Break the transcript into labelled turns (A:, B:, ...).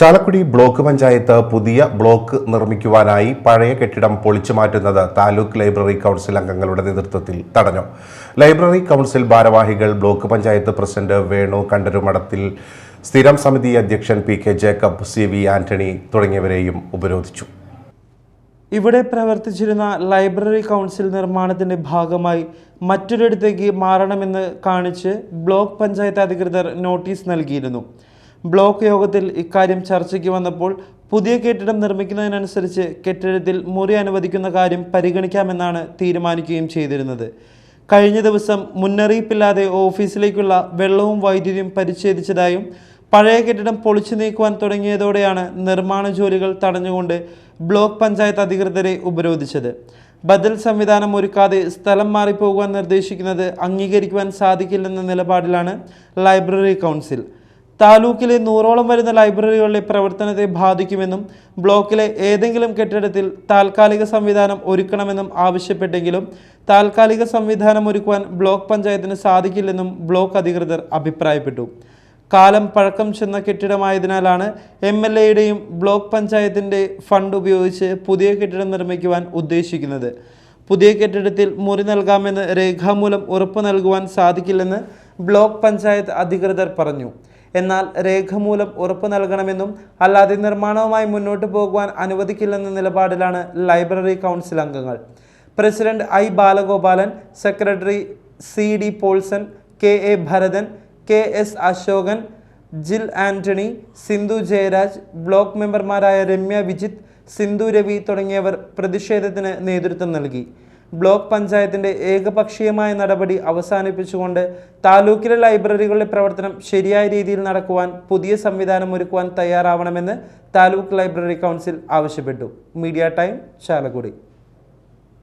A: Chalakudy block panchayat പുതിയ block നിർമ്മിക്കുവാനായി പഴയ കെട്ടിടം പൊളിച്ചു മാറ്റുന്നത് താലൂക്ക് ലൈബ്രറി കൗൺസിൽ അംഗങ്ങളുടെ നേതൃത്വത്തിൽ തടഞ്ഞു. ലൈബ്രറി കൗൺസിൽ ഭാരവാഹികൾ ബ്ലോക്ക് പഞ്ചായത്ത് പ്രസിഡന്റ് വേണു കണ്ടരുമഠത്തിൽ സ്ഥിരം സമിതി അധ്യക്ഷൻ P K Jacob C V Antony തുടങ്ങിയവരെയും ഉപരോധിച്ചു.
B: ഇവിടെ പ്രവർത്തിച്ചിരുന്ന ലൈബ്രറി കൗൺസിൽ നിർമ്മാണത്തിന്റെ ഭാഗമായി മറ്റൊരിടത്തേക്ക് മാറണമെന്ന് കാണിച്ച് ബ്ലോക്ക് പഞ്ചായത്ത് അധികൃതർ നോട്ടീസ് നൽകിയിരുന്നു. ബ്ലോക്ക് യോഗത്തിൽ ഇക്കാര്യം ചർച്ചയ്ക്ക് വന്നപ്പോൾ പുതിയ കെട്ടിടം നിർമ്മിക്കുന്നതിനനുസരിച്ച് കെട്ടിടത്തിൽ മുറി അനുവദിക്കുന്ന കാര്യം പരിഗണിക്കാമെന്നാണ് തീരുമാനിക്കുകയും ചെയ്തിരുന്നത്. കഴിഞ്ഞ ദിവസം മുന്നറിയിപ്പില്ലാതെ ഓഫീസിലേക്കുള്ള വെള്ളവും വൈദ്യുതിയും പരിച്ഛേദിച്ചതായും പഴയ കെട്ടിടം പൊളിച്ചു നീക്കുവാൻ തുടങ്ങിയതോടെയാണ് നിർമ്മാണ ജോലികൾ തടഞ്ഞുകൊണ്ട് ബ്ലോക്ക് പഞ്ചായത്ത് അധികൃതരെ ഉപരോധിച്ചത്. ബദൽ സംവിധാനം ഒരുക്കാതെ സ്ഥലം മാറിപ്പോകുവാൻ നിർദ്ദേശിക്കുന്നത് അംഗീകരിക്കുവാൻ സാധിക്കില്ലെന്ന നിലപാടിലാണ് ലൈബ്രറി കൗൺസിൽ. താലൂക്കിലെ നൂറോളം വരുന്ന ലൈബ്രറികളുടെ പ്രവർത്തനത്തെ ബാധിക്കുമെന്നും ബ്ലോക്കിലെ ഏതെങ്കിലും കെട്ടിടത്തിൽ താൽക്കാലിക സംവിധാനം ഒരുക്കണമെന്നും ആവശ്യപ്പെട്ടെങ്കിലും താൽക്കാലിക സംവിധാനം ഒരുക്കുവാൻ ബ്ലോക്ക് പഞ്ചായത്തിന് സാധിക്കില്ലെന്നും ബ്ലോക്ക് അധികൃതർ അഭിപ്രായപ്പെട്ടു. കാലം പഴക്കം ചെന്ന കെട്ടിടമായതിനാലാണ് എം എൽ എയുടെയും ബ്ലോക്ക് പഞ്ചായത്തിന്റെ ഫണ്ട് ഉപയോഗിച്ച് പുതിയ കെട്ടിടം നിർമ്മിക്കുവാൻ ഉദ്ദേശിക്കുന്നത്. പുതിയ കെട്ടിടത്തിൽ മുറി നൽകാമെന്ന് രേഖാമൂലം ഉറപ്പു നൽകുവാൻ സാധിക്കില്ലെന്ന് ബ്ലോക്ക് പഞ്ചായത്ത് അധികൃതർ പറഞ്ഞു. എന്നാൽ രേഖമൂലം ഉറപ്പ് നൽകണമെന്നും അല്ലാതെ നിർമ്മാണവുമായി മുന്നോട്ട് പോകുവാൻ അനുവദിക്കില്ലെന്ന നിലപാടിലാണ് ലൈബ്രറി കൗൺസിൽ അംഗങ്ങൾ. President I Balagopalan secretary C D Paulson K A Bharathan K S Ashokan Jil Antony Sindhu Jayaraj block മെമ്പർമാരായ രമ്യ വിജിത് സിന്ധു രവി തുടങ്ങിയവർ പ്രതിഷേധത്തിന് നേതൃത്വം നൽകി. ബ്ലോക്ക് പഞ്ചായത്തിന്റെ ഏകപക്ഷീയമായ നടപടി അവസാനിപ്പിച്ചുകൊണ്ട് താലൂക്കിലെ ലൈബ്രറികളുടെ പ്രവർത്തനം ശരിയായ രീതിയിൽ നടക്കുവാൻ പുതിയ സംവിധാനം ഒരുക്കുവാൻ തയ്യാറാവണമെന്ന് താലൂക്ക് ലൈബ്രറി കൗൺസിൽ ആവശ്യപ്പെട്ടു. Media time Chalakudy.